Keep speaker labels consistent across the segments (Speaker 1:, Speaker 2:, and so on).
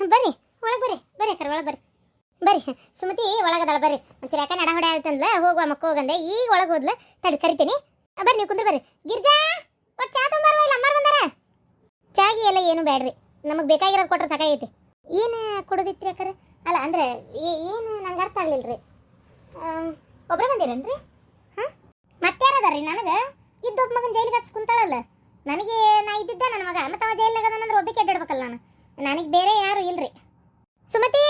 Speaker 1: ಬರ್ರಿ. ಒಳಗೆ ಬರ್ರಿ. ಬರ್ರಿ ಅಕ್ಕರ, ಒಳಗೆ ಬರ್ರಿ. ಬರ್ರಿ. ಸುಮತಿ, ಒಳಗದಾಳ, ಬರ್ರಿ. ಒಂಚೂರು ಯಾಕೆ ನಡ ಹೊಡೆ ಆಯ್ತಂದ್ಲ? ಹೋಗುವ ಮಕ್ಕ ಹೋಗಂದೆ. ಈಗ ಒಳಗೆ ಹೋದ್ಲ. ತಡಿ, ಕರಿತೀನಿ. ಬರ್ರಿ, ನೀವು ಕುಂದ್ರ, ಬರ್ರಿ. ಗಿರ್ಜಾ! ಒಟ್ಟು ಚಾ ತುಂಬ ಇಲ್ಲ? ಅಮ್ಮಾರ್ ಬಂದಾರ? ಚಾಗಿ ಎಲ್ಲ ಏನು ಬೇಡ್ರಿ ನಮಗೆ ಬೇಕಾಗಿರೋದು ಕೊಟ್ರೆ ಸಾಕಾಗೈತಿ. ಏನು ಕೊಡೋದಿತ್ರಿ ಅಕ್ಕರ? ಅಲ್ಲ, ಅಂದ್ರೆ ಏನು? ನಂಗೆ ಅರ್ಥ ಆಗ್ಲಿಲ್ರಿ. ಒಬ್ಬರೇ ಬಂದಿರೇನ್ರಿ? ಹಾಂ? ಮತ್ತಾರದಾರ್ರಿ ನನಗೆ? ಇದ್ದೊಬ್ಬ ಮಗನ ಜೈಲಿಗೆ ಹಚ್ಚಿ ಕುಂತಾಳಲ್ಲ. ನನಗೆ ನಾ ಇದ್ದಿದ್ದೆ ನನ್ನ ಮಗ. ಮತ್ತೆ ಅವ ಜೈಲಿಗೆ ಅಂದ್ರೆ ಒಬ್ಬಕ್ಕೆ ಅಡ್ಡಾಡ್ಬೇಕಲ್ಲ ನಾನು. ನನಗೆ ಬೇರೆ ಯಾರು ಇಲ್ರಿ. ಸುಮತಿ,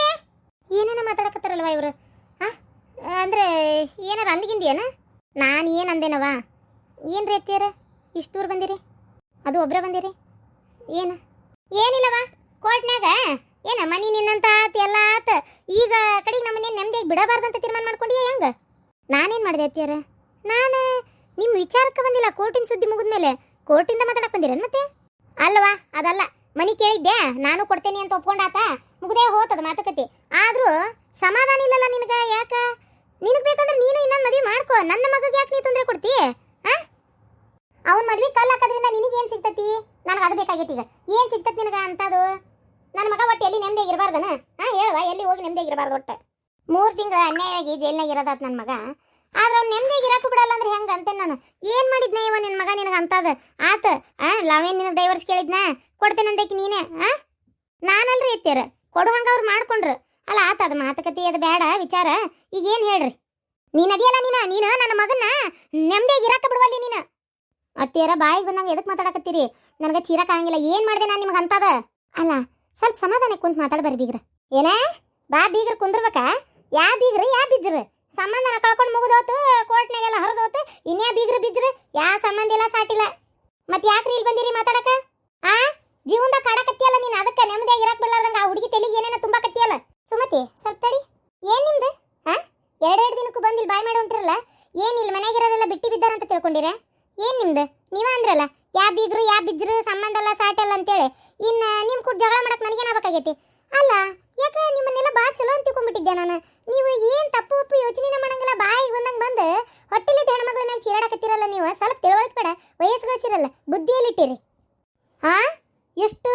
Speaker 1: ಏನೇನ ಮಾತಾಡಕತ್ತಾರಲ್ವ ಇವರು? ಹಾಂ ಅಂದ್ರೆ ಏನಾರ ಅಂದಿಗಿಂದಿಯೇನ? ನಾನು ಏನು ಅಂದೇನವ ಏನು ರೀ ಅತ್ತಿಯರ ಇಷ್ಟು ದೂರ ಬಂದಿರಿ? ಅದು ಒಬ್ಬರೇ ಬಂದಿರಿ? ಏನು? ಏನಿಲ್ಲವ ಕೋರ್ಟ್ನ್ಯಾಗ ಏನ ಮನಿ ನಿನ್ನಂತ ಆತ್, ಎಲ್ಲ ಆತು. ಈಗ ಕಡೆಗೆ ನಮ್ಮನೆ ನೆಮ್ಮದಿಯಾಗಿ ಬಿಡಬಾರ್ದಂತ ತೀರ್ಮಾನ ಮಾಡ್ಕೊಂಡಿಯ ಹೆಂಗೆ? ನಾನೇನು ಮಾಡಿದೆ ಅತ್ತಿಯರ ನಾನು ನಿಮ್ಮ ವಿಚಾರಕ್ಕೆ ಬಂದಿಲ್ಲ, ಕೋರ್ಟಿನ ಸುದ್ದಿ ಮುಗಿದ್ಮೇಲೆ. ಕೋರ್ಟಿಂದ ಮಾತಾಡಕ್ಕೆ ಬಂದಿರೇನು ಮತ್ತೆ? ಅಲ್ವಾ ಅದಲ್ಲ. ಮನಿ ಕೇಳಿದ್ದೆ ನಾನು ಕೊಡ್ತೇನೆ ಅಂತ ಒಪ್ಕೊಂಡಾತ? ಮುಗ್ದೇ ಹೋತದ ಮಾತುಕತೆ. ಆದ್ರೂ ಸಮಾಧಾನ ಇಲ್ಲಲ್ಲ ನಿನಗ ಯಾಕ? ನಿನಗೆ ಬೇಕಂದ್ರೆ ನೀನು ಇನ್ನೊಂದು ಮದುವೆ ಮಾಡ್ಕೋ. ನನ್ನ ಮಗಗೆ ಯಾಕೆ ನೀ ತೊಂದರೆ ಕೊಡ್ತಿ, ಆ? ಅವನ್ ಮದ್ವೆ ಕಲ್ಲಾಕದ್ರಿಂದ ನಿನಗೆ ಏನು ಸಿಗ್ತತಿ? ನನಗೆ ಅದು ಬೇಕಾಗೈತಿ ಈಗ. ಏನ್ ಸಿಗ್ತತಿ ನಿನಗ ಅಂತದು? ನನ್ನ ಮಗ ಒಟ್ಟು ಎಲ್ಲಿ ನೆಮ್ಮದಿ ಆಗಿರ್ಬಾರ್ದನ ಹಾ ಹೇಳುವ. ಎಲ್ಲಿ ಹೋಗಿ ನೆಮ್ಮದಿ ಇರಬಾರ್ದು ಒಟ್ಟು. ಮೂರು ತಿಂಗಳ ಅನ್ಯಾಯವಾಗಿ ಜೈಲ್ನಾಗ ಇರೋದಾತ್ ನನ್ನ ಮಗ. ಆದ್ರೆ ಅವ್ನು ನೆಮ್ಮದಿಯಾಗಿ ಇರಾಕು ಬಿಡಲ್ಲ ಅಂದ್ರೆ ಹೆಂಗ ಅಂತೇನೆ ನಾನು? ಏನು ಮಾಡಿದ್ನ ಇವ ನಿನ್ನ ಮಗ ನಿನಗೆ ಅಂತದ? ಆತ, ಆ ನಾವೇನ್ ನಿನಗೆ ಡೈವರ್ಸ್ ಕೇಳಿದ್ನ? ಕೊಡ್ತೇನೆ ಅಂದಕ್ಕೆ ನೀನೇ, ಆ? ನಾನಲ್ರಿ ಎತ್ತೀರ ಕೊಡು ಹಂಗ ಅವ್ರು ಮಾಡ್ಕೊಂಡ್ರು. ಅಲ್ಲ, ಆತ, ಅದು ಮಾತುಕತೆ ಅದು ಬೇಡ ವಿಚಾರ. ಈಗ ಏನು ಹೇಳ್ರಿ? ನೀನ್ ಅದಿಯಲ್ಲ ನೀನ? ನೀನು ನನ್ನ ಮಗನ್ನ ನೆಮ್ಮದಿಯಾಗಿ ಇರಾಕ ಬಿಡುವಲ್ಲಿ ನೀನು? ಅತ್ತಿಯರ, ಬಾಯಿಗೆ ಬಂದಂಗೆ ಎದಕ್ ಮಾತಾಡಕತ್ತೀರಿ? ನನಗೆ ಚೀರಕ್ ಆಗಂಗಿಲ್ಲ, ಏನ್ ಮಾಡಿದೆ ನಾನು ನಿಮಗೆ ಅಂತದ? ಅಲ್ಲ, ಸ್ವಲ್ಪ ಸಮಾಧಾನ ಕುಂತ್ ಮಾತಾಡ ಬರ್ರಿ ಬೀಗ್ರ. ಏನ? ಬಾ ಬೀಗ್ರ ಕುಂದ್ರಬೇಕಾ? ಯಾ ಬೀಗ್ರ, ಯಾ ಬಿಜ್ರ? ಸಂಬಂಧನ ಕಳ್ಕೊಂಡು ಮುಗಿದೋತು ಕೋರ್ಟ್ನಾಗೆಲ್ಲ ಹರಿದೋತು ಇನ್ಯಾ ಬೀಗ್ರ ಬಿಜ್ರ, ಯಾ ಸಂಬಂಧ ಇಲ್ಲ ಸಾಟಿಲ್ಲ ಮತ್ತೆ ಯಾಕ್ರಿ ಇಲ್ಲಿ ಬಂದಿರಿ ಮಾತಾಡಕ? ಆ? ಜೀವನದಾಗ ಕಾಡಕತ್ತಿಯಲ್ಲ ನೀನು, ಅದಕ್ಕೆ ನೆಮ್ಮದಿಯಾಗಿ ಇರಕ್ ಬಿಡ್ಲಾರ್ದಂಗ ಆ ಹುಡುಗಿ ತಲೆಗೆ ಏನೇನ ತುಂಬಾಕತ್ತಿಯಲ್ಲ. ಸುಮತಿ, ಸ್ವಲ್ಪ ತಡಿ. ಏನ್ ನಿಮ್ದು? ಹಾ ಎರಡೆರಡು ದಿನಕ್ಕೂ ಬಂದು ಬಾಯ್ ಮಾಡಿ ಹೊಂಟಿರಲ್ಲ ಏನ್ ಇಲ್ಲಿ ಮನೆಗಿರೋದೆಲ್ಲ ಬಿಟ್ಟಿ ಬಿದ್ದಾರ ಅಂತ ತಿಳ್ಕೊಂಡಿರ? ಏನ್ ನಿಮ್ದು? ನೀವ ಅಂದ್ರಲ್ಲ, ಯಾ ಬೀಗ್ರು, ಯಾ ಬಿದ್ರು ಸಂಬಂಧ ಎಲ್ಲ ಸಾಟಲ್ಲ ಅಂತೇಳಿ. ಇನ್ನ ನಿಮ್ ಕೂಡ ಜಗಳ ಮಾಡಕ್ ನನಗೇನಾಗಬೇಕಾಗೈತಿ ಅಲ್ಲ, ಯಾಕ ನಿಮ್ಮನ್ನೆಲ್ಲ ಭಾಳ ಚಲೋ ಅಂತ ತಿಳ್ಕೊಂಡ್ಬಿಟ್ಟಿದ್ದೆ ನಾನು ನೀವು ಏನ್ ತಪ್ಪು ಒಪ್ಪು ಯೋಚನೆ ಮಾಡಂಗಿಲ್ಲ ಬಾಯಿಗೆ ಬಂದಂಗ ಬಂದು ಹೊಟ್ಟೆಲಿದ್ದ ಹೆಣ್ಮಗಳ ಮೇಲೆ ಚೀರಾಡಕತ್ತಿರಲ್ಲ ನೀವು ಸ್ವಲ್ಪ ತಿಳುವಳಿಕೆ ಬೇಡ ವಯಸ್ಸು ಗಳಿಸಿರಲ್ಲ ಬುದ್ಧಿಯಲ್ಲಿಟ್ಟಿರಿ ಹಾ ಎಷ್ಟು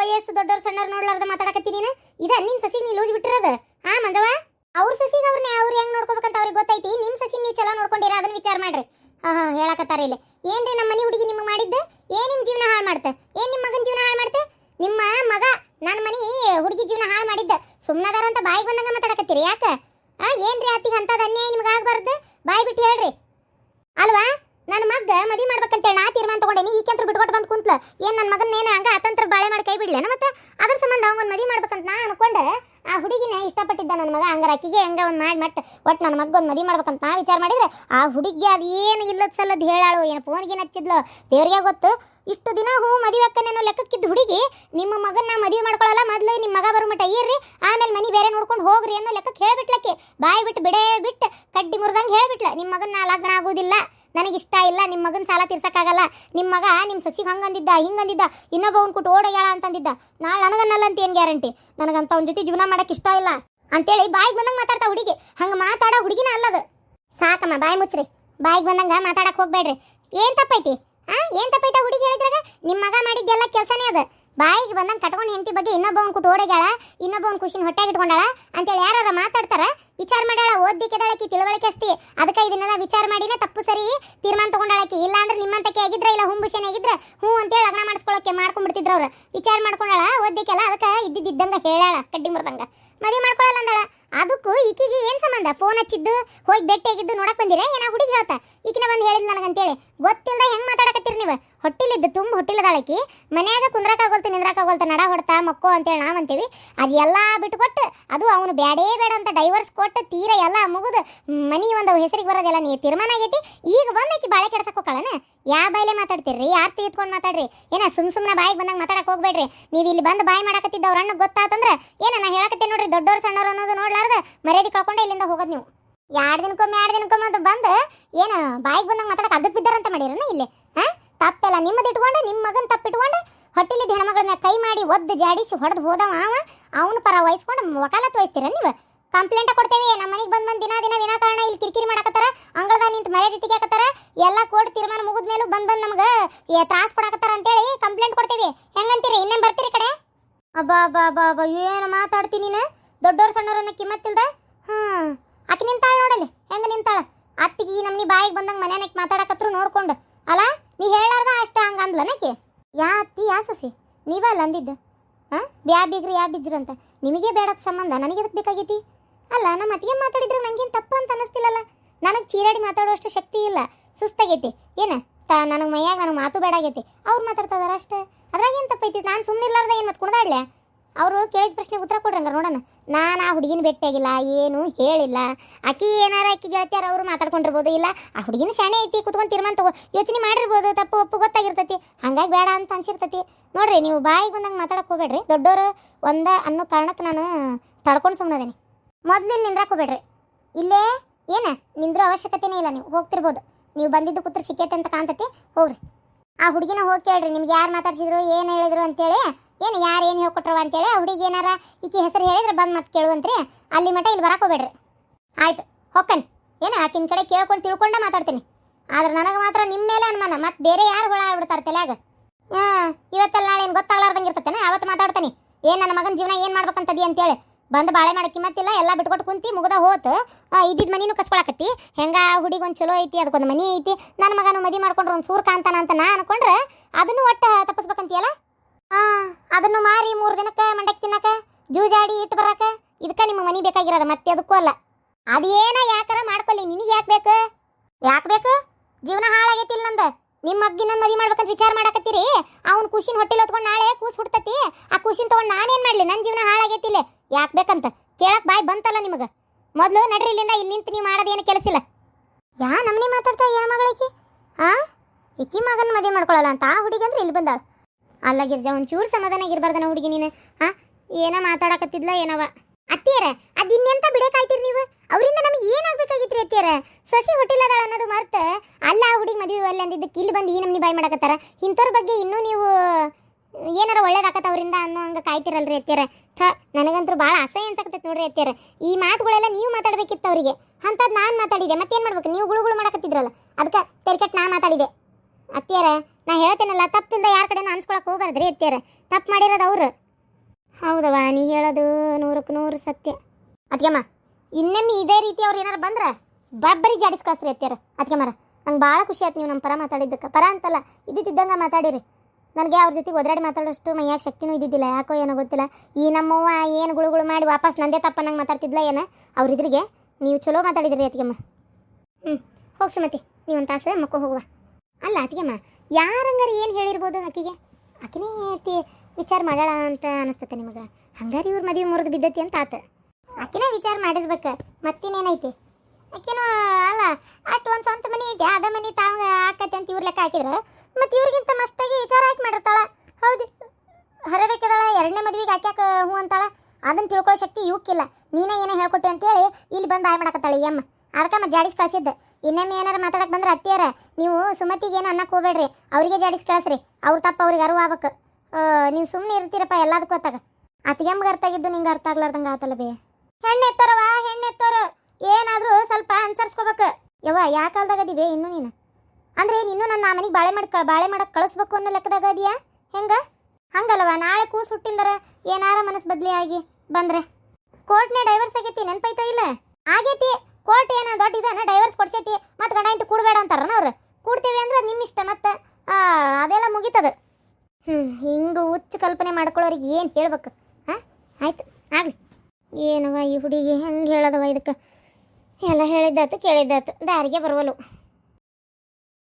Speaker 1: ವಯಸ್ಸು ದೊಡ್ಡವ್ರು ಸಣ್ಣವ್ರು ನೋಡ್ಲಾರ್ದ ಮಾತಾಡಕತ್ತೀನಿ ನೀನು ಇದ ನಿನ್ ಸಸಿ ನೀ ಲೂಜ್ ಬಿಟ್ಟಿರೋದ ಹಾ ಮಂಜವ ಅವ್ರ ಸಸಿಗೆ ಅವ್ರನ್ನ ಅವ್ರು ಹೆಂಗ್ ನೋಡ್ಕೋಬೇಕಂತ ಅವ್ರಿಗೆ ಗೊತ್ತೈತಿ ನಿಮ್ ಸಸಿ ನೀವು ಚಲೋ ನೋಡ್ಕೊಂಡಿರ ಅದನ್ನ ವಿಚಾರ ಮಾಡ್ರಿ. ಹಾ ಹೇಳಕತ್ತಾರ ಇಲ್ಲಿ. ಏನ್ರಿ ನಮ್ಮ ಮನೆ ಹುಡುಗಿ ನಿಮಗೆ ಮಾಡಿದ್ದ? ಏನ್ ನಿಮ್ ಜೀವನ ಹಾಳು ಮಾಡ್ತ? ಏನ್ ನಿಮ್ ಮಗನ ಜೀವನ ಹಾಳು ಮಾಡ್ತ? ನಿಮ್ಮ ಮಗ ನನ್ನ ಮನಿ ಹುಡುಗಿ ಜೀವನ ಹಾಳು ಮಾಡಿದ್ದ. ಸುಮ್ಮನದಾರ ಅಂತ ಬಾಯಿಗೆ ಬಂದಂಗ ಮಾತಾಡಕತ್ತೀರಿ ಯಾಕ? ಆ, ಏನ್ರಿ ಅತ್ತಿಗೆ ಅಂತದ ಅನ್ಯಾಯ ನಿಮ್ಗೆ ಆಗಬಾರ್ದು? ಬಾಯಿ ಬಿಟ್ಟು ಹೇಳ್ರಿ. ಅಲ್ವಾ? ನನ್ನ ಮದಿ ಮದುವೆ ಮಾಡ್ಬೇಕಂತೇಳಿ ನಾ ತೀರ್ಮಾನ ತಗೊಂಡೇನಿ ಈಕೆಂತ್ರ ಬಿಟ್ಕೊಟ್ಟು ಬಂದು ಕುಂತ್ಲ. ಏನ್ ನನ್ನ ಮಗನ ಏನು ಹಂಗ ಅತಂತ್ರ ಬಾಳೆ ಮಾಡಿ ಕೈ ಬಿಡ್ಲೇನ ಮತ್ತೆ? ಅದ್ರ ಸಂಬಂಧ ಅವಂಗ ಮದುವೆ ಮಾಡ್ಬೇಕಂತ ನಾ ಅನ್ಕೊಂಡೆ. ಆ ಹುಡುಗಿನ ಇಷ್ಟಪಟ್ಟಿದ್ದ ನನ್ನ ಮಗ. ಹಂಗಾರೆ ಅಕ್ಕಿಗೆ ಹಂಗ ಒಂದು ಮಾಡಿ ಮಟ್ಟ ಒಟ್ಟು ನನ್ನ ಮಗ್ಗೊಂದು ಮದುವೆ ಮಾಡ್ಬೇಕಂತ ನಾ ವಿಚಾರ ಮಾಡಿದ್ರೆ ಆ ಹುಡುಗಿ ಅದು ಏನು ಇಲ್ಲದ ಸಲ್ಲದ ಹೇಳಾಳು, ಏನು ಫೋನ್ಗೆ ನಚ್ಚಿದ್ಲು? ದೇವ್ರಿಗೆ ಗೊತ್ತು. ಇಷ್ಟು ದಿನ ಹ್ಞೂ ಮದುವೆ ಅಕ್ಕನೇನೋ ಲೆಕ್ಕಕ್ಕಿದ್ದು ಹುಡುಗಿ ನಿಮ್ಮ ಮಗನ್ನ ಮದುವೆ ಮಾಡ್ಕೊಳ್ಳಲ್ಲ ಮೊದಲೇ ನಿಮ್ಮ ಮಗ ಬರೋ ಮಟ್ಟ ಇರ್ರಿ ಆಮೇಲೆ ಮನೆ ಬೇರೆ ನೋಡ್ಕೊಂಡು ಹೋಗ್ರಿ ಅನ್ನೋ ಲೆಕ್ಕಕ್ಕೆ ಹೇಳ್ಬಿಟ್ಲಕ್ಕೆ. ಬಾಯಿ ಬಿಟ್ಟು ಬಿಡೇ ಬಿಟ್ಟು, ಕಡ್ಡಿ ಮುರಿದಂಗೆ ಹೇಳ್ಬಿಟ್ಲ. ನಿಮ್ಮ ಮಗನ ಲಗ್ನ ಆಗೋದಿಲ್ಲ. ನನಗಿಷ್ಟ ಇಲ್ಲ ನಿಮ್ಮ ಮಗನ ಸಾಲ ತೀರ್ಸಕ್ಕಾಗಲ್ಲ. ನಿಮ್ಮ ಮಗ ನಿಮ್ಮ ಸಸಿಗೆ ಹಂಗಂದಿದ್ದ, ಹಿಂಗಂದಿದ್ದ, ಇನ್ನೊಬ್ಬವನ್ ಕೊಟ್ಟು ಓಡೋಗ್ಯಾಳ ಅಂತಂದಿದ್ದ. ನಾಳೆ ನನಗನ್ನಲ್ಲ ಅಂತ ಏನು ಗ್ಯಾರಂಟಿ ನನಗಂತ ಅವ್ನ ಜೊತೆ ಜೀವನ ಮಾಡೋಕೆ ಇಷ್ಟ ಇಲ್ಲ. ಅಂತೇಳಿ ಬಾಯಿಗೆ ಬಂದಂಗೆ ಮಾತಾಡ್ತಾ ಹುಡುಗಿ. ಹಂಗೆ ಮಾತಾಡೋ ಹುಡುಗಿನ ಅಲ್ಲದು. ಸಾಕಮ್ಮ, ಬಾಯಿ ಮುಚ್ಚ್ರಿ. ಬಾಯಿಗೆ ಬಂದಂಗೆ ಮಾತಾಡಕ್ಕೆ ಹೋಗ್ಬೇಡ್ರಿ. ಏನು ತಪ್ಪೈತಿ? ಹಾಂ ಏನು ತಪ್ಪೈತ ಹುಡುಗಿ ಹೇಳಿದ್ರಾಗ? ನಿಮ್ಮ ಮಗ ಮಾಡಿದ್ದೆಲ್ಲ ಕೆಲಸನೇ ಅದ. ಬಾಯಿಗೆ ಬಂದಂಗೆ ಕಟ್ಕೊಂಡು ಹೆಂಡತಿ ಬಗ್ಗೆ ಇನ್ನೊಬ್ಬವನ್ ಕೂಟ ಓಡಗ್ಯಾಳ ಇನ್ನೊಬ್ಬವನ್ ಖುಷಿನ ಹೊಟ್ಟೆಗೆ ಇಟ್ಕೊಂಡಾಳ ಅಂತೇಳಿ ಯಾರ ಮಾತಾಡ್ತಾರ? ವಿಚಾರ ಮಾಡ್ಯಾಳ ಓದಿಕೆದಾಳಕಿ ತಿಳುವಳಿಕೆ ಅಸ್ತಿ. ಅದಕ್ಕೆ ಇದನ್ನೆಲ್ಲ ವಿಚಾರ ಮಾಡಿನೇ ತಪ್ಪು ಸರಿ, ತೀರ್ಮಾನ ತಗೊಂಡಾಳಕಿ ಇಲ್ಲ ಅಂದ್ರೆ ನಿಮ್ಮಂತಕ್ಕೆ ಆಗಿದ್ರ, ಇಲ್ಲ ಹುಂಬುಷನ್ ಆಗಿದ್ರ ಹ್ಞೂ ಅಂತೇಳಿ ಲಗ್ನ ಮಾಡಿಸ್ಕೊಳಕ್ಕೆ ಮಾಡ್ಕೊಂಡ್ಬಿಡ್ತಿದ್ರು ಅವ್ರು. ವಿಚಾರ ಮಾಡ್ಕೊಂಡಾಳ ಓದಿಕೆಲ್ಲ ಅದಕ್ಕೆ ಇದ್ದಿದ್ದಂಗ ಹೇಳಾಳ ಕಡ್ಡಿ ಮುರ್ದಂಗ. ಮದುವೆ ಮಾಡ್ಕೊಳ್ಳಲ್ಲ ಅಂದಾಳ. ಅದಕ್ಕೂ ಈಕಿಗೆ ಏನ್ ಸಂಬಂಧ? ಫೋನ್ ಹಚ್ಚಿದ್ದು, ಹೋಗಿ ಭೇಟಿಯಾಗಿದ್ದು ನೋಡಕ್ ಬಂದಿರ? ಏನ ಹುಡುಗಿ ಹೇಳ್ತಾ? ಈಕಿನ ಬಂದು ಹೇಳಿದ್ ನನಗಂತೇಳಿ. ಗೊತ್ತಿಲ್ಲದ ಹೆಂಗ್ ಮಾತಾಡಕತ್ತೀರಿ ನೀವು? ಹೊಟ್ಟಿಲಿದ್ದು ತುಂಬ ಹೊಟ್ಟಿಲದಾಳಕಿ ಮನ್ಯಾಗ ಕುಂದ್ರಕ್ಕಾಗೋಲ್ತು ನಿಂದ್ರಕ್ಕಾಗೋಲ್ತು ನಡ ಹೊಡ್ತಾ, ಮಕ್ಕೋ ಅಂತೇಳಿ ನಾವಂತೀವಿ ಅದೆಲ್ಲ ಬಿಟ್ಕೊಟ್ಟು ಅದು ಅವನು ಬ್ಯಾಡೇ ಬೇಡ ಅಂತ ಡೈವರ್ಸ್ ಕೊಟ್ಟು ತೀರ ಎಲ್ಲ ಮುಗಿದು. ಮನಿ ಒಂದು ಹೆಸರಿಗೆ ಬರೋದೆಲ್ಲ ನೀ ತೀರ್ಮಾನ ಆಗೈತಿ. ಈಗ ಬಂದೈಕಿ ಬಾಳೆ ಕೆಡ್ಸಕ್ಕೆ ಹೋಗ್ಕಳನ ಯಾ ಬಾಯ್ಲೆ ಮಾತಾಡ್ತೀರಿ ಯಾರು ತೀತ್ಕೊಂಡು ಮಾತಾಡ್ರಿ? ಏನ ಸುಮ್ ಸುಮ್ಮನೆ ಬಾಯಿಗೆ ಬಂದಂಗೆ ಮಾತಾಡಕ್ಕೆ ಹೋಗ್ಬೇಡ್ರಿ. ನೀವು ಇಲ್ಲಿ ಬಂದು ಬಾಯಿ ಮಾಡಕತ್ತಿದ್ದವ್ರ ಅಣ್ಣ ಗೊತ್ತಾತಂದ್ರೆ ಏನ ನಾ ಹೇಳಕತ್ತೆ ನೋಡ್ರಿ ದೊಡ್ಡವ್ರು ಸಣ್ಣವ್ರು ಅನ್ನೋದು ನೋಡ್ಲಾರ್ದ ಮರ್ಯಾದೆ ಕಳ್ಕೊಂಡೆ ಇಲ್ಲಿಂದ ಹೋಗೋದು ನೀವು. ಎರಡು ದಿನಕ್ಕೊಮ್ಮೆ ಎರಡು ದಿನಕ್ಕೊಮ್ಮೆ ಅದು ಬಂದು ಏನು ಬಾಯಿಗೆ ಬಂದಂಗೆ ಮಾತಾಡಕ್ಕೆ ಅದಕ್ಕೆ ಬಿದ್ದಾರಂತ ಮಾಡಿರನ ಇಲ್ಲಿ? ಹಾ? ತಪ್ಪೆಲ್ಲ ನಿಮ್ಮದು ಇಟ್ಕೊಂಡು ನಿಮ್ಮ ಮಗನ ತಪ್ಪಿಟ್ಕೊಂಡು, ಹೊಟ್ಟಿಲಿದ್ದ ಹೆಣ್ಮಗಳ ಮ್ಯಾಗ ಕೈ ಮಾಡಿ ಒದ್ದು ಜಾಡಿಸಿ ಹೊಡೆದು ಹೋದವ ಅವ. ಅವನ ಪರ ವಹಿಸ್ಕೊಂಡು ವಕಾಲತ್ ವಹಿಸ್ತೀರ ನೀವು? ಕಂಪ್ಲೇಂಟ್ ಕೊಡ್ತೇವೆ ನಮ್ಮ ಮನೆಗೆ ಬಂದು ಬಂದು ದಿನ ದಿನ ವಿನಾಕಾರಣ ಇಲ್ಲಿ ಕಿರಿಕಿರಿ ಮಾಡಕತ್ತಾರ ಅಂಗಳದ ನಿಂತು ಮರ್ಯಾದೆ ತೆಗಿಯಾಕತ್ತಾರ ಎಲ್ಲ ಕೋರ್ಟ್ ತೀರ್ಮಾನ ಮುಗಿದ ಮೇಲೂ ಬಂದು ಬಂದು ನಮ್ಗೆ ತ್ರಾಸ ಕೊಡಕತ್ತಾರ ಅಂತೇಳಿ ಕಂಪ್ಲೇಂಟ್ ಕೊಡ್ತೇವೆ. ಹೆಂಗಂತೀರಿ, ಇನ್ನೇನ್ ಬರ್ತೀರಿ ಕಡೆ? ಅಬ್ಬಾ ಅಬ್ಬಾ ಅಬ್ಬಾ ಏನು ಮಾತಾಡ್ತೀನಿ ನೀನು? ದೊಡ್ಡವ್ರು ಸಣ್ಣವ್ರನ್ನ ಕಿಮ್ಮತ್ತಿಲ್ದ ಹಾಂ ಆಕೆ ನಿಂತಾಳೆ ನೋಡಲಿ ಹೆಂಗೆ ನಿಂತಾಳ? ಅತ್ತಿಗೆ ನಮ್ಮ ಬಾಯಿಗೆ ಬಂದಂಗೆ ಮನೆಯಕ್ಕೆ ಮಾತಾಡಕತ್ರು ನೋಡ್ಕೊಂಡು ಅಲ್ಲ ನೀ ಹೇಳಾರ್ದ ಅಷ್ಟ ಹಂಗೆ ಅಂದ್ಲನಕ್ಕೆ ಯಾ ಅತ್ತಿ, ಯಾ ಸೊಸಿ? ನೀವಲ್ಲ ಅಂದಿದ್ದು? ಹಾಂ ಬ್ಯಾ ಬಿಗ್ರಿ, ಯಾ ಬಿಜ್ರಿ ಅಂತ. ನಿಮಗೆ ಬೇಡದ ಸಂಬಂಧ, ನನಗೆ ಅದಕ್ಕೆ ಬೇಕಾಗಿತಿ? ಅಲ್ಲ, ನಮ್ಮ ಅತ್ತಿಗೆ ಮಾತಾಡಿದ್ರೆ ನಂಗೇನು ತಪ್ಪು ಅಂತ ಅನಿಸ್ತಿಲ್ಲಲ್ಲ ನನಗೆ ಚೀರಾಡಿ ಮಾತಾಡುವಷ್ಟು ಶಕ್ತಿ ಇಲ್ಲ. ಸುಸ್ತಾಗೈತಿ. ಏನು? ತ, ನನಗೆ ಮೈಯಾಗ ನನಗೆ ಮಾತು ಬೇಡಾಗೈತಿ ಅವ್ರು ಮಾತಾಡ್ತದಾರ ಅಷ್ಟೇ. ಅದ್ರಾಗ ಏನು ತಪ್ಪೈತಿ? ನಾನು ಸುಮ್ಮನೆ ಇರ್ಲಾರ್ದ ಏನು ಮತ್ತೆ ಕುಡ್ದಾಡ್ಲೆ ಅವರು ಕೇಳಿದ ಪ್ರಶ್ನೆಗೆ ಉತ್ತರ ಕೊಡ್ರಂಗ ನೋಡೋಣ. ನಾನು ಆ ಹುಡುಗಿನ ಭೇಟಿಯಾಗಿಲ್ಲ, ಏನು ಹೇಳಿಲ್ಲ. ಅಕ್ಕಿ ಏನಾರ ಅಕ್ಕಿ ಗೆಳತಿಯಾರ ಅವರು ಮಾತಾಡ್ಕೊಂಡಿರ್ಬೋದು, ಇಲ್ಲ ಆ ಹುಡುಗಿನ ಶಾಣೆ ಐತಿ, ಕುತ್ಕೊಂಡು ತೀರ್ಮಾನ ತಗೋ, ಯೋಚನೆ ಮಾಡಿರ್ಬೋದು, ತಪ್ಪು ಒಪ್ಪು ಗೊತ್ತಾಗಿರ್ತೈತಿ. ಹಂಗಾಗಿ ಬೇಡ ಅಂತ ಅನ್ಸಿರ್ತೈತಿ. ನೋಡ್ರಿ, ನೀವು ಬಾಯಿಗೆ ಬಂದಂಗೆ ಮಾತಾಡಕ್ಕೆ ಹೋಗ್ಬೇಡ್ರಿ. ದೊಡ್ಡೋರು ಒಂದ ಅನ್ನೋ ಕಾರಣಕ್ಕೆ ನಾನು ತಡ್ಕೊಂಡು ಸುಮ್ಮನದೇನೆ ಮೊದ್ಲು ನಿಂದ್ರಕ್ಕೆ ಹೋಗ್ಬೇಡ್ರಿ. ಇಲ್ಲೇ ಏನ? ನಿಂದ್ರೋ ಅವಶ್ಯಕತೆನೇ ಇಲ್ಲ ನೀವು, ಹೋಗ್ತಿರ್ಬೋದು. ನೀವು ಬಂದಿದ್ದು ಕೂತ್ರ ಸಿಕ್ಕೈತೆ ಅಂತ ಕಾಣ್ತೈತಿ, ಹೋಗ್ರಿ. ಆ ಹುಡುಗಿನ ಹೋಗಿ ಕೇಳ್ರಿ, ನಿಮ್ಗೆ ಯಾರು ಮಾತಾಡ್ಸಿದ್ರು, ಏನು ಹೇಳಿದ್ರು ಅಂತೇಳಿ ಏನು ಯಾರು ಏನು ಹೇಳ್ಕೊಟ್ರವ ಅಂತೇಳಿ ಆ ಹುಡುಗಿ ಏನಾರ ಈಕಿ ಹೆಸರು ಹೇಳಿದ್ರೆ ಬಂದು ಮತ್ತೆ ಕೇಳುವಂತ್ರಿ. ಅಲ್ಲಿ ಮಠ ಇಲ್ಲಿ ಬರಕ್ಕೆ ಹೋಗ್ಬೇಡ್ರಿ. ಆಯ್ತು, ಹೊಕ್ಕನ್. ಏನು ಆಕಿನ ಕಡೆ ಕೇಳ್ಕೊಂಡು ತಿಳ್ಕೊಂಡೆ ಮಾತಾಡ್ತೀನಿ. ಆದ್ರೆ ನನಗೆ ಮಾತ್ರ ನಿಮ್ಮ ಮೇಲೆ ಅನುಮಾನ. ಮತ್ತೆ ಬೇರೆ ಯಾರು ಹುಳ ಆಗ್ಬಿಡ್ತಾರೆ ತಲೆಯಾಗ? ಹಾಂ, ಇವತ್ತಲ್ಲ ನಾಳೆ ಏನು ಗೊತ್ತಾಗ್ಲಾರ್ದಂಗೆ ಇರ್ತತೇನೆ? ಅವತ್ತು ಮಾತಾಡ್ತೀನಿ. ಏನು ನನ್ನ ಮಗನ ಜೀವನ ಏನು ಮಾಡ್ಬೇಕಂತದಿ ಅಂತೇಳಿ. ಬಂದು ಬಾಳೆ ಮಾಡಕ್ಕೆ ಮತ್ತಿಲ್ಲ ಎಲ್ಲ ಬಿಟ್ಕೊಟ್ಟು ಕುಂತಿ ಮುಗ್ದ ಹೋತು. ಇದ್ದಿದ್ದು ಮನಿನೂ ಕಸ್ಕೊಳಕತ್ತಿ. ಹೆಂಗ ಹುಡುಗಿ ಒಂದು ಚಲೋ ಐತಿ ಅದಕ್ಕೊಂದು ಮನಿ ಐತಿ. ನನ್ನ ಮಗನು ಮದಿ ಮಾಡ್ಕೊಂಡ್ರೆ ಒಂದು ಸೂರ್ ಕಾಂತಾನ ಅಂತ ನಾ ಅನ್ಕೊಂಡ್ರೆ ಅದನ್ನು ಒಟ್ಟು ತಪ್ಪಿಸ್ಬೇಕಂತೀಯಲ್ಲ? ಅದನ್ನು ಮಾರಿ ಮೂರು ದಿನಕ್ಕೆ ಮಂಡಕ್ಕೆ ತಿನ್ನಕ ಜೂಜಾಡಿ ಇಟ್ಟು ಬರಕ ಇದಕ್ಕೆ ನಿಮ್ಮ ಮನಿ ಬೇಕಾಗಿರೋದು, ಮತ್ತೆ ಅದಕ್ಕೂ ಅಲ್ಲ. ಅದೇನ ಯಾಕರ ಮಾಡ್ಕೊಳ್ಳಿ ನಿನಗೆ ಯಾಕೆ ಬೇಕು? ಯಾಕೆ ಬೇಕು? ಜೀವನ ಹಾಳಾಗೈತಿಲ್ಲ ನಂದು? ನಿಮ್ಮ ಮಗ್ಗಿನ ಮದಿ ಮಾಡ್ಬೇಕಂತ ವಿಚಾರ ಮಾಡಕತ್ತೀರಿ? ಅವ್ನ ಖುಷಿನ ಹೊಟ್ಟೆಲಿ ಹೊತ್ಕೊಂಡು ನಾಳೆ ಕೂಸು ಹುಡ್ತತಿ. ಆ ಖುಷಿನ ತೊಗೊಂಡು ನಾನೇನು ಮಾಡಲಿ? ನನ್ನ ಜೀವನ ಹಾಳಾಗೈತಿಲ್ಲ ಯಾಕೆ ಬೇಕಂತ? ಕೇಳಕ್ಕೆ ಬಾಯ್ ಬಂತಲ್ಲ ನಿಮಗೆ? ಮೊದಲು ನಡ್ರಿ ಇಲ್ಲಿಂದ ಇಲ್ಲಿ ನಿಂತು ನೀವು ಕೆಲಸ ಇಲ್ಲ ಯಾ ನಮ್ಮನೆ ಮಾತಾಡ್ತಾ ಏನು ಮಗಳಕಿ ಆ? ಇಕ್ಕಿ ಮಗನ ಮದುವೆ ಮಾಡ್ಕೊಳ್ಳಲ್ಲ ಅಂತ? ಆ ಹುಡುಗಿ ಅಂದ್ರೆ ಇಲ್ಲಿ ಬಂದಾಳ. ಅಲ್ಲ ಒಂದು ಚೂರು ಸಮಾಧಾನ ಆಗಿರ್ಬಾರ್ದನ ಹುಡುಗಿ ನೀನು. ಹಾ? ಏನೋ ಮಾತಾಡಕತ್ತಿದ್ಲ ಏನವ? ಅತ್ತಿಯರ, ಅದು ಇನ್ನೆಂತ ಬಿಡಕಾಯ್ತೀರಿ ನೀವು? ಅವರಿಂದ ನಮಗೆ ಏನಾಗಬೇಕಾಗಿತ್ರಿ ಅತ್ತಿಯರ? ಸೊಸಿ ಹೊಟ್ಟಿಲ್ಲದಾಳ ಅನ್ನೋದು ಮರ್ತ ಅಲ್ಲ ಹುಡುಗಿ ಮದುವೆ ಅಲ್ಲ ಅಂದಿದ್ದಕ್ಕೆ ಇಲ್ಲಿ ಬಂದು ಈ ನಮ್ನಿ ಮಾಡಕತ್ತಾರ. ಇಂಥವ್ರ ಬಗ್ಗೆ ಇನ್ನೂ ನೀವು ಏನಾರ ಒಳ್ಳೇದಾಕತ್ತ ಅವರಿಂದ ಅನ್ನೋ ಹಂಗೆ ಕಾಯ್ತಿರಲ್ರಿ ಅತ್ತಿಯರ. ಥ, ನನಗಂತೂ ಭಾಳ ಅಸಹ್ಯ ಅನ್ಸಕತ್ತೈತೆ ನೋಡ್ರಿ ಅತ್ತಿಯರ. ಈ ಮಾತುಗಳೆಲ್ಲ ನೀವು ಮಾತಾಡಬೇಕಿತ್ತು ಅವರಿಗೆ. ಅಂಥದ್ದು ನಾನು ಮಾತಾಡಿದೆ ಮತ್ತೇನು ಮಾಡ್ಬೇಕು? ನೀವು ಗುಳುಗುಳು ಮಾಡಕತ್ತಿದ್ರಲ್ಲ. ಅದಕ್ಕೆ ತೆರ್ಕೆಟ್ ನಾ ಮಾತಾಡಿದೆ ಅತ್ತಿಯರ, ನಾ ಹೇಳ್ತೇನಲ್ಲ, ತಪ್ಪಿಂದ ಯಾರ ಕಡೆನೂ ಅನ್ಸ್ಕೊಳಕ್ ಹೋಗ್ಬಾರ್ದ್ರಿ ಅತ್ತಿಯರ. ತಪ್ಪು ಮಾಡಿರೋದು ಅವ್ರು. ಹೌದವ್ವ, ನೀ ಹೇಳೋದು ನೂರಕ್ಕೆ ನೂರು ಸತ್ಯ. ಅದಕ್ಕೆಮ್ಮ ಇನ್ನೊಮ್ಮೆ ಇದೇ ರೀತಿ ಅವ್ರು ಏನಾರು ಬಂದ್ರೆ ಬರ್ಬರಿ ಜಾಡಿಸ್ ಕಳಿಸ್ರಿ ಅತ್ತಿಯರ. ಅದ್ಯಮ್ಮರ ನಂಗೆ ಭಾಳ ಖುಷಿ ಆಯ್ತು ನೀವು ನಮ್ಮ ಪರ ಮಾತಾಡಿದ್ದಕ್ಕೆ. ಪರ ಅಂತಲ್ಲ ಇದ್ದಿದ್ದಂಗೆ ಮಾತಾಡಿರಿ. ನನಗೆ ಅವ್ರ ಜೊತೆಗೆ ಒದರಾಡಿ ಮಾತಾಡೋಷ್ಟು ಮೈಯಾಗ ಶಕ್ತಿನೂ ಇದ್ದಿದ್ದಿಲ್ಲ, ಯಾಕೋ ಏನೋ ಗೊತ್ತಿಲ್ಲ. ಈ ನಮ್ಮವ್ವ ಏನು ಗುಳುಗುಳು ಮಾಡಿ ವಾಪಸ್ ನಂದೇ ತಪ್ಪನ್ನಂಗೆ ಮಾತಾಡ್ತಿದ್ಲ ಏನ? ಅವ್ರಿದ್ರಿಗೆ ನೀವು ಚಲೋ ಮಾತಾಡಿದ್ರಿ ಅತ್ತಿಗೆಮ್ಮ ಹ್ಞೂ ಹೋಗಿ ಸುಮತಿ ನೀವು ಒಂದು ತಾಸು ಮಕ್ಕೋ ಹೋಗುವ. ಅಲ್ಲ ಅತ್ತಿಗೆಮ್ಮ ಹಂಗಾರೆ ಏನು ಹೇಳಿರ್ಬೋದು ಆಕಿಗೆ ಆಕಿನೇ ಹೇಳ್ತಿ ವಿಚಾರ ಮಾಡೋಣ ಅಂತ ಅನಿಸ್ತತೆ ನಿಮಗೆ. ಹಂಗಾರೆ ಇವ್ರ ಮದುವೆ ಮುರಿದು ಬಿದ್ದತಿ ಅಂತ ಆತ. ಆಕಿನೇ ವಿಚಾರ ಮಾಡಿರ್ಬೇಕು, ಮತ್ತಿನೇನೈತಿ? ಆಕಿನೂ ಅಲ್ಲ, ಅಷ್ಟು ಒಂದು ಸ್ವಂತ ಮನೆ ಐತಿ, ಅದ ಮನೆ ತಾವಂಗ ಆಕತಿ ಅಂತ ಇವ್ರ ಲೆಕ್ಕ ಹಾಕಿದ್ರೆ, ಮತ್ತು ಇವ್ರಿಗಿಂತ ಮಸ್ತಾಗಿ ವಿಚಾರ ಹಾಕಿ ಮಾಡಿರ್ತಾಳ. ಹೌದು ಹರದಕ್ಕೆದಾಳ ಎರಡನೇ ಮದುವೆಗೆ ಹಾಕ್ಯಾಕ ಹ್ಞೂ ಅಂತಾಳ. ಅದನ್ನ ತಿಳ್ಕೊಳ್ಳೋ ಶಕ್ತಿ ಇವಕ್ಕಿಲ್ಲ. ನೀನೇ ಏನೋ ಹೇಳ್ಕೊಟ್ಟೆ ಅಂತೇಳಿ ಇಲ್ಲಿ ಬಂದು ಆಯ್ ಮಾಡಕತ್ತಾಳೆ ಈ ಅಮ್ಮ. ಅದಕ್ಕೆ ಮತ್ತೆ ಜಾಡಿಸ್ ಕಳಿಸಿದ್ದು. ಇನ್ನೊಮ್ಮೆ ಏನಾರು ಮಾತಾಡಕ್ಕೆ ಬಂದ್ರೆ ಅತ್ತಿಯಾರ, ನೀವು ಸುಮತಿಗೆ ಏನು ಅನ್ನಕ್ಕೆ ಹೋಗ್ಬೇಡ್ರಿ. ಅವ್ರಿಗೆ ಜಾಡಿಸ್ ಕಳಿಸ್ರಿ. ಅವ್ರ ತಪ್ಪ ಅವ್ರಿಗೆ ಅರಿವು ಆಗ್ಬೇಕು. ನೀವು ಸುಮ್ಮನೆ ಇರ್ತೀರಪ್ಪ ಎಲ್ಲದಕ್ಕೂ ಅತ್ತಾಗ. ಅತ್ತಿಗೆಮ್ಗೆ ಅರ್ಥ ಆಗಿದ್ದು ನಿಂಗೆ ಅರ್ಥ ಆಗ್ಲಾರ್ದಂಗೆ ಆತಲ್ಲ ಬೇ. ಹೆಣ್ಣು ಎತ್ತೋರವ ಹೆಣ್ಣೆ ಎತ್ತೋರು. ಏನಾದರೂ ಸ್ವಲ್ಪ ಅನ್ಸರ್ಸ್ಕೋಬೇಕು. ಯವ್ವ, ಯಾ ಕಾಲ್ದಾಗ ಅದಿವೆ ಇನ್ನೂ ನೀನು? ಅಂದ್ರೆ ನೀನು ನನ್ನ ಆ ಮನೆಗೆ ಬಾಳೆ ಮಾಡಿ ಬಾಳೆ ಮಾಡಕ್ಕೆ ಕಳಿಸ್ಬೇಕು ಅನ್ನೋ ಲೆಕ್ಕದಾಗ ಅದೀಯಾ? ಹೆಂಗ? ಹಂಗಲ್ವಾ ನಾಳೆ ಕೂಸು ಹುಟ್ಟಿಂದರ ಏನಾರ ಮನಸ್ಸು ಬದಲಿ ಆಗಿ ಬಂದ್ರೆ. ಕೋರ್ಟ್ನೇ ಡೈವರ್ಸ್ ಆಗೈತಿ, ನೆನಪೈತೋ ಇಲ್ಲ? ಆಗೈತಿ. ಕೋರ್ಟ್ ಏನೋ ದೊಡ್ಡ ಇದನ್ನ ಡೈವರ್ಸ್ ಕೊಡ್ಸೈತಿ, ಮತ್ತೆ ಗಂಡ ಇಂತ ಕೂಡಬೇಡ ಅಂತಾರನ ಅವ್ರು. ಕೂಡ್ತೀವಿ ಅಂದ್ರೆ ಅದು ನಿಮ್ಮ ಇಷ್ಟ ಮತ್ತೆ ಅದೆಲ್ಲ ಮುಗೀತದ. ಹ್ಞೂ ಹಿಂಗೆ ಹುಚ್ಚು ಕಲ್ಪನೆ ಮಾಡ್ಕೊಳ್ಳೋರಿಗೆ ಏನು ಹೇಳ್ಬೇಕು? ಹಾಂ, ಆಯ್ತು, ಆಗಲಿ. ಏನವ ಈ ಹುಡುಗಿ ಹೆಂಗೆ ಹೇಳದವ ಇದಕ್ಕೆ? ಎಲ್ಲ ಹೇಳಿದ್ದಾತು, ಕೇಳಿದ್ದಾತು, ದಾರಿಗೆ ಬರುವಲು